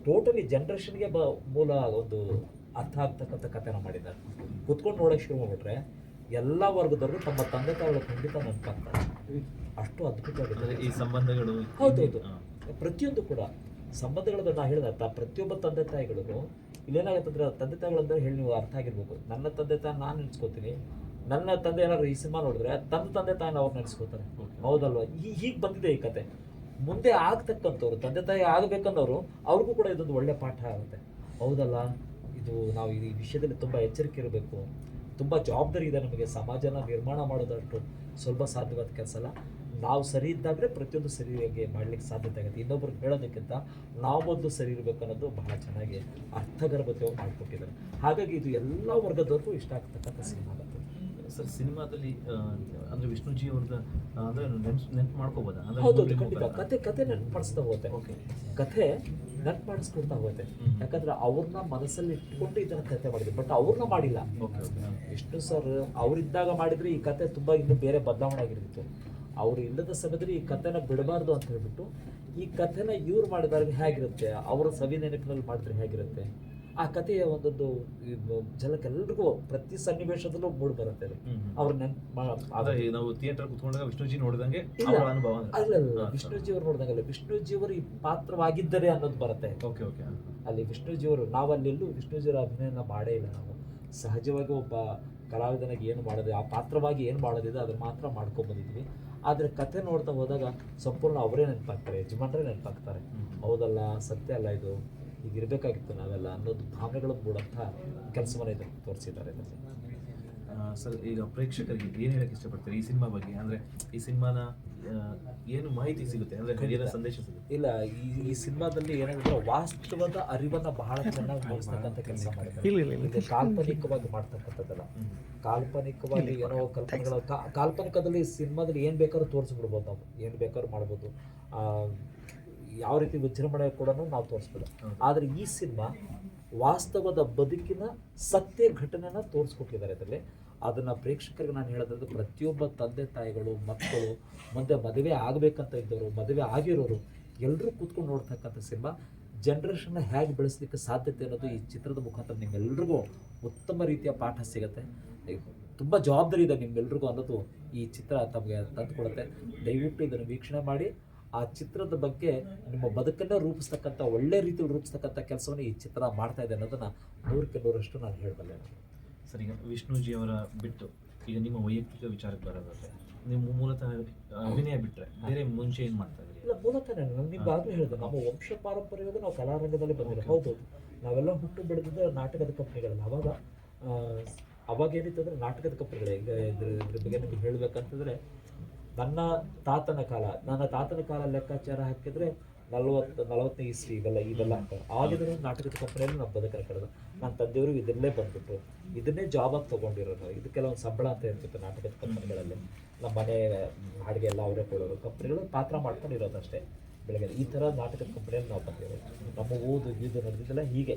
ಟೋಟಲಿ ಜನ್ರೇಷನ್ಗೆ ಬ ಮೂಲ ಒಂದು ಅರ್ಥ ಆಗ್ತಕ್ಕಂಥ ಕಥೆನ ಮಾಡಿದ್ದಾರೆ. ಕುತ್ಕೊಂಡು ನೋಡೋಕೆ ಶುರು ಮಾಡಿಬಿಟ್ರೆ ಎಲ್ಲ ವರ್ಗದವರು ತಮ್ಮ ತಂದೆ ತಾಯಿಗಳು ಖಂಡಿತ ನೆನಪಾಗ್ತಾರೆ. ಅಷ್ಟು ಅದ್ಭುತ ಅದ್ಭುತವಾಗಿದೆ ಈ ಸಂಬಂಧಗಳು ಹೌದೌದು ಹೌದು ಪ್ರತಿಯೊಂದು ಕೂಡ ಸಂಬಂಧಗಳನ್ನ ನಾ ಹೇಳಿದ ಪ್ರತಿಯೊಬ್ಬ ತಂದೆ ತಾಯಿಗಳಿಗೂ ಇಲ್ಲೇನಾಗುತ್ತೆ ಅಂದ್ರೆ ತಂದೆ ತಾಯಿಗಳಂದ್ರೆ ಹೇಳಿ ನೀವು ಅರ್ಥ ಆಗಿರ್ಬೇಕು. ನನ್ನ ತಂದೆ ತಾಯಿ ನಾನು ನೆನೆಸ್ಕೋತೀನಿ. ನನ್ನ ತಂದೆ ಏನಾದ್ರು ಈ ಸಿನಿಮಾ ನೋಡಿದ್ರೆ ತನ್ನ ತಂದೆ ತಾಯಿನ ಅವ್ರು ನೆನೆಸ್ಕೋತಾರೆ. ಹೌದಲ್ವಾ? ಈ ಹೀಗೆ ಬಂದಿದೆ ಈ ಕತೆ ಮುಂದೆ ಆಗ್ತಕ್ಕಂಥವ್ರು, ತಂದೆ ತಾಯಿ ಆಗಬೇಕನ್ನೋರು, ಅವ್ರಿಗೂ ಕೂಡ ಇದೊಂದು ಒಳ್ಳೆ ಪಾಠ ಆಗುತ್ತೆ. ಹೌದಲ್ಲ? ಇದು ನಾವು ಈ ವಿಷಯದಲ್ಲಿ ತುಂಬ ಎಚ್ಚರಿಕೆ ಇರಬೇಕು. ತುಂಬ ಜವಾಬ್ದಾರಿ ಇದೆ ನಮಗೆ ಸಮಾಜನ ನಿರ್ಮಾಣ ಮಾಡೋದಷ್ಟು ಸ್ವಲ್ಪ ಸಾಧ್ಯವಾದ ಕೆಲಸ ಅಲ್ಲ. ನಾವು ಸರಿ ಇದ್ದಾಗಲೇ ಪ್ರತಿಯೊಂದು ಸರಿಯಾಗಿ ಮಾಡ್ಲಿಕ್ಕೆ ಸಾಧ್ಯತೆ ಆಗುತ್ತೆ. ಇನ್ನೊಬ್ರು ಹೇಳೋದಕ್ಕಿಂತ ನಾವು ಮೊದಲು ಸರಿ ಇರಬೇಕು ಅನ್ನೋದು ಬಹಳ ಚೆನ್ನಾಗಿ ಅರ್ಥಗರ್ಭತೆಯಾಗಿ ಮಾಡಿಕೊಟ್ಟಿದ್ದಾರೆ. ಹಾಗಾಗಿ ಇದು ಎಲ್ಲ ವರ್ಗದವರೆಗೂ ಇಷ್ಟ ಆಗ್ತಕ್ಕಂಥ ಸಿನಿಮಾ ಸರ್ ಸಿನಿಮಾದಲ್ಲಿ ಅಂದ್ರೆ ವಿಷ್ಣುಜಿ ಅವ್ರದ ಅಂದ್ರೆ ನೆನ್ಪು ನೆನ್ಪು ಮಾಡ್ಕೋಬೋದಾ? ಹೌದು ಖಂಡಿತ? ಕತೆ ಕತೆ ನೆನಪು ಮಾಡಿಸ್ತಾ ಹೋಗುತ್ತೆ. ಓಕೆ. ಕಥೆ ನೆನಪು ಮಾಡಿಸ್ಕೊಳ್ತಾ ಹೋಗುತ್ತೆ ಯಾಕಂದ್ರೆ ಅವ್ರನ್ನ ಮನಸ್ಸಲ್ಲಿ ಇಟ್ಕೊಂಡು ಇದನ್ನ ಕತೆ ಮಾಡಿದ್ರು. ಬಟ್ ಅವ್ರನ್ನ ಮಾಡಿಲ್ಲ. ಎಷ್ಟು okay. ವಿಷ್ಣು ಸರ್ ಅವರಿದ್ದಾಗ ಮಾಡಿದ್ರೆ ಈ ಕತೆ ತುಂಬಾ ಇನ್ನು ಬೇರೆ ಬದಲಾವಣೆ ಆಗಿರುತ್ತೆ. ಅವ್ರು ಇಲ್ಲದ ಸಮಯದಲ್ಲಿ ಈ ಕಥೆನ ಬಿಡಬಾರ್ದು ಅಂತ ಹೇಳ್ಬಿಟ್ಟು ಈ ಕಥೆನ ಇವ್ರು ಮಾಡಿದಾಗ ಹೇಗಿರುತ್ತೆ? ಅವರ ಸವಿ ನೆನಪಿನಲ್ಲಿ ಮಾಡಿದ್ರೆ ಹೇಗಿರುತ್ತೆ? ಆ ಕಥೆಯ ಒಂದೊಂದು ಇದು ಜನಕ್ಕೆ ಪ್ರತಿ ಸನ್ನಿವೇಶದಲ್ಲೂ ಮೂಡ್ ಬರುತ್ತೆ. ಅವ್ರ ಈಗ ನಾವು ಥಿಯೇಟರ್ ಕುತ್ಕೊಂಡಾಗ ವಿಷ್ಣುಜಿ ನೋಡಿದಂಗೆ ಅನುಭವ ಅಲ್ಲ ವಿಷ್ಣುಜಿ ಅವ್ರು ನೋಡಿದಂಗಲ್ಲ ವಿಷ್ಣುಜಿ ಅವರು ಈ ಪಾತ್ರವಾಗಿದ್ದರೆ ಅನ್ನೋದು ಬರುತ್ತೆ. ಓಕೆ ಓಕೆ ಅಲ್ಲಿ ವಿಷ್ಣುಜಿಯವರು ನಾವಲ್ಲೆಲ್ಲೂ ವಿಷ್ಣುಜಿಯವರ ಅಭಿನಯನ ಮಾಡೇ ಇಲ್ಲ ನಾವು. ಸಹಜವಾಗಿ ಒಬ್ಬ ಕಲಾವಿದನಿಗೆ ಏನು ಮಾಡೋದು ಆ ಪಾತ್ರವಾಗಿ ಏನು ಮಾಡೋದಿದೆ ಅದನ್ನು ಮಾತ್ರ ಮಾಡ್ಕೊಂಡು ಬಂದಿದ್ವಿ ಆದರೆ ಕತೆ ನೋಡ್ತಾ ಹೋದಾಗ ಸಂಪೂರ್ಣ ಅವರೇ ನೆನಪಾಗ್ತಾರೆ ಯಜಮಾನ್ರೇ ನೆನಪಾಗ್ತಾರೆ. ಹೌದಲ್ಲ ಸತ್ಯ ಅಲ್ಲ ಇದು. ಈಗ ಇರಬೇಕಾಗಿತ್ತು ನಾವೆಲ್ಲ ಅನ್ನೋದು ಭಾವನೆಗಳು ಮೂಡಂಥ ಕೆಲಸವನ್ನು ಇದನ್ನು ತೋರಿಸಿದ್ದಾರೆ ಇದರಲ್ಲಿ. ಸರ್ ಈಗ ಪ್ರೇಕ್ಷಕರಿಗೆ ಏನು ಹೇಳಕ್ಕೆ ಇಷ್ಟಪಡ್ತೀರಿ ಈ ಸಿನಿಮಾ ಬಗ್ಗೆ? ಅಂದ್ರೆ ಈ ಸಿನಿಮಾನ ಏನು ಮಾಹಿತಿ ಸಿಗುತ್ತೆ? ಅಂದ್ರೆ ಕರಿಯರ ಸಂದೇಶ ಸಿಗುತ್ತೆ. ಇಲ್ಲ ಈ ಈ ಸಿನಿಮಾದಲ್ಲಿ ಏನಂದ್ರೆ ವಾಸ್ತವದ ಅರಿವನ್ನ ಬಹಳ ಚೆನ್ನಾಗಿ ಮೂಡಿಸ್ತಕ್ಕಂಥ ಕೆಲಸ ಮಾಡಿದ್ದಾರೆ ಕಾಲ್ಪನಿಕವಾಗಿ ಮಾಡ್ತಕ್ಕಂಥದ್ದಲ್ಲ. ಕಾಲ್ಪನಿಕವಾಗಿ ಏನೋ ಕಲ್ಪನೆಗಳ ಕಾ- ಕಾಲ್ಪನಿಕದಲ್ಲಿ ಸಿನಿಮಾದಲ್ಲಿ ಏನು ಬೇಕಾದ್ರೂ ತೋರಿಸ್ಬಿಡ್ಬೋದು ನಾವು. ಏನು ಬೇಕಾದ್ರೂ ಮಾಡ್ಬೋದು. ಆ, ಯಾವ ರೀತಿ ವಿಜೃಂಭಣೆ ಕೂಡ ನಾವು ತೋರಿಸ್ಬೋದು ಆದರೆ ಈ ಸಿನಿಮಾ ವಾಸ್ತವದ ಬದುಕಿನ ಸತ್ಯ ಘಟನೆನ ತೋರಿಸ್ಕೊಟ್ಟಿದ್ದಾರೆ ಇದರಲ್ಲಿ. ಅದನ್ನು ಪ್ರೇಕ್ಷಕರಿಗೆ ನಾನು ಹೇಳೋದ್ರೆ ಪ್ರತಿಯೊಬ್ಬ ತಂದೆ ತಾಯಿಗಳು ಮಕ್ಕಳು ಮುಂದೆ ಮದುವೆ ಆಗಬೇಕಂತ ಇದ್ದವರು ಮದುವೆ ಆಗಿರೋರು ಎಲ್ಲರೂ ಕೂತ್ಕೊಂಡು ನೋಡ್ತಕ್ಕಂಥ ಸಿನಿಮಾ ಜನ್ರೇಷನ್ನ ಹೇಗೆ ಬೆಳೆಸಲಿಕ್ಕೆ ಸಾಧ್ಯತೆ ಅನ್ನೋದು ಈ ಚಿತ್ರದ ಮುಖಾಂತರ ನಿಮ್ಮೆಲ್ರಿಗೂ ಉತ್ತಮ ರೀತಿಯ ಪಾಠ ಸಿಗುತ್ತೆ. ತುಂಬ ಜವಾಬ್ದಾರಿ ಇದೆ ನಿಮ್ಮೆಲ್ರಿಗೂ ಅನ್ನೋದು ಈ ಚಿತ್ರ ತಮಗೆ ತಂದುಕೊಡುತ್ತೆ. ದಯವಿಟ್ಟು ಇದನ್ನು ವೀಕ್ಷಣೆ ಮಾಡಿ. ಆ ಚಿತ್ರದ ಬಗ್ಗೆ ನಿಮ್ಮ ಬದುಕನ್ನ ರೂಪಿಸ್ತಕ್ಕಂಥ ಒಳ್ಳೆ ರೀತಿಯಲ್ಲಿ ರೂಪಿಸ್ತಕ್ಕಂಥ ಕೆಲಸವನ್ನು ಈ ಚಿತ್ರ ಮಾಡ್ತಾ ಇದೆ ಅನ್ನೋದನ್ನ ನೂರಕ್ಕೆ ನೂರಷ್ಟು ನಾನು ಹೇಳಬಲ್ಲೆ. ಸರ್ ಈಗ ವಿಷ್ಣುಜಿ ಅವರ ಬಿಟ್ಟು ಈಗ ನಿಮ್ಮ ವೈಯಕ್ತಿಕ ವಿಚಾರಕ್ಕೆ ಬರೋದಾದ್ರೆ ನಿಮ್ಮ ಮೂಲತಃ ಅಭಿನಯ ಬಿಟ್ಟರೆ ಬೇರೆ ಮುಂಚೆ ಏನು ಮಾಡ್ತಾ ಇದ್ರಿ ಇಲ್ಲ ಮೂಲತಃ ನಾನು ನಿಮ್ಗಾಗಲೂ ಹೇಳಿದೆ ನಮ್ಮ ವಂಶ ಪಾರಂಪರ್ಯವಾಗಿ ನಾವು ಕಲಾರಂಗದಲ್ಲಿ ಬಂದಿರೋ ಹೌದು ನಾವೆಲ್ಲ ಹುಟ್ಟು ಬೆಳೆದಿದ್ದ ನಾಟಕದ ಕಂಪ್ನಿಗಳಲ್ಲಿ. ಅವಾಗ ಅವಾಗ ಏನಿತ್ತು ಅಂದ್ರೆ ನಾಟಕದ ಕಂಪ್ನಿಗಳೇ. ಈಗ ಇದ್ರ ಇದ್ರ ಬಗ್ಗೆ ನಿಮ್ಗೆ ಹೇಳ್ಬೇಕಂತಂದ್ರೆ ನನ್ನ ತಾತನ ಕಾಲ, ನನ್ನ ತಾತನ ಕಾಲ ಲೆಕ್ಕಾಚಾರ ಹಾಕಿದ್ರೆ ನಲ್ವತ್ತು, ನಲವತ್ತನೇ ಇಸ್ವಿ ಇವೆಲ್ಲ ಇವೆಲ್ಲ ಅಂತ ಆಗಿದ್ರೆ ನಾಟಕದ ಕಂಪನಿಯಲ್ಲಿ ನಾವು ಬದುಕನ್ನು ಕಳೆದು ನನ್ನ ತಂದೆಯವರು ಇದನ್ನೇ ಬಂದ್ಬಿಟ್ಟು ಇದನ್ನೇ ಜಾಬಾಗಿ ತೊಗೊಂಡಿರೋದು ಇದು ಕೆಲವೊಂದು ಸಂಬಳ ಅಂತ ಇರ್ತಿತ್ತು ನಾಟಕದ ಕಂಪನಿಗಳಲ್ಲಿ. ನಮ್ಮ ಮನೆ ಬಾಡಿಗೆ ಎಲ್ಲ ಅವರೇ ಕೊಡೋರು. ಕಂಪನಿಗಳು ಪಾತ್ರ ಮಾಡ್ಕೊಂಡಿರೋದು ಇರೋದಷ್ಟೇ ಬೆಳಗ್ಗೆ ಈ ಥರ ನಾಟಕದ ಕಂಪನಿಯಲ್ಲಿ ನಾವು ಬಂದಿರೋದು ನಮ್ಮ ಓದು ಇದು ನಡೆದಿದ್ದೆಲ್ಲ ಹೀಗೆ.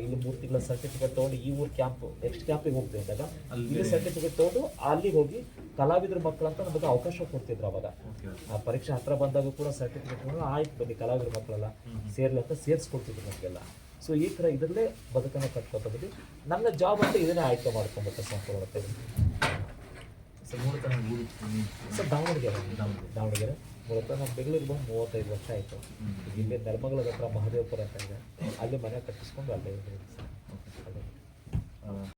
ಇಲ್ಲಿ ಮೂರು ತಿಂಗಳ ಸರ್ಟಿಫಿಕೇಟ್ ತೊಗೊಂಡು ಈ ಊರು ಕ್ಯಾಂಪ್ ನೆಕ್ಸ್ಟ್ ಕ್ಯಾಂಪಿಗೆ ಹೋಗ್ತೀವಿ ಅಂದಾಗ ಇಲ್ಲಿ ಸರ್ಟಿಫಿಕೇಟ್ ತೊಗೊಂಡು ಅಲ್ಲಿ ಹೋಗಿ ಕಲಾವಿದ್ರ ಮಕ್ಕಳಂತ ನಮಗೆ ಅವಕಾಶ ಕೊಡ್ತಿದ್ರು ಅವಾಗ. ಆ ಪರೀಕ್ಷೆ ಹತ್ರ ಬಂದಾಗ ಕೂಡ ಸರ್ಟಿಫಿಕೇಟ್ ಆಯ್ತು ಬನ್ನಿ ಕಲಾವಿದ್ರ ಮಕ್ಕಳೆಲ್ಲ ಸೇರ್ಲಿ ಅಂತ ಸೇರಿಸ್ಕೊಡ್ತಿದ್ರು ನಮಗೆಲ್ಲ. ಸೊ ಈ ಥರ ಇದರಲ್ಲೇ ಬದುಕನ್ನು ಕಟ್ಕೊತಿದ್ವಿ ನನ್ನ ಜಾಬ್ ಅಂತ ಇದನ್ನೇ ಆಯ್ಕೆ ಮಾಡ್ಕೊಂಡ್ಬಿಟ್ಟೆ ಸಂಪೂರ್ಣ ಸರ್ ದಾವಣಗೆರೆ. ದಾವಣಗೆರೆ. ಮೂಲತಃ ನಮ್ಮ ಬೆಂಗಳೂರಿಗೆ ಬಂದು ಮೂವತ್ತೈದು ವರ್ಷ ಆಯಿತು. ಇಲ್ಲಿ ಧರ್ಮಗಳ ಹತ್ರ ಮಹದೇವಪುರ ಅಂತ ಇದೆ. ಅಲ್ಲಿ ಮನೆ ಕಟ್ಟಿಸ್ಕೊಂಡು ಅಲ್ಲೇ. ಆ,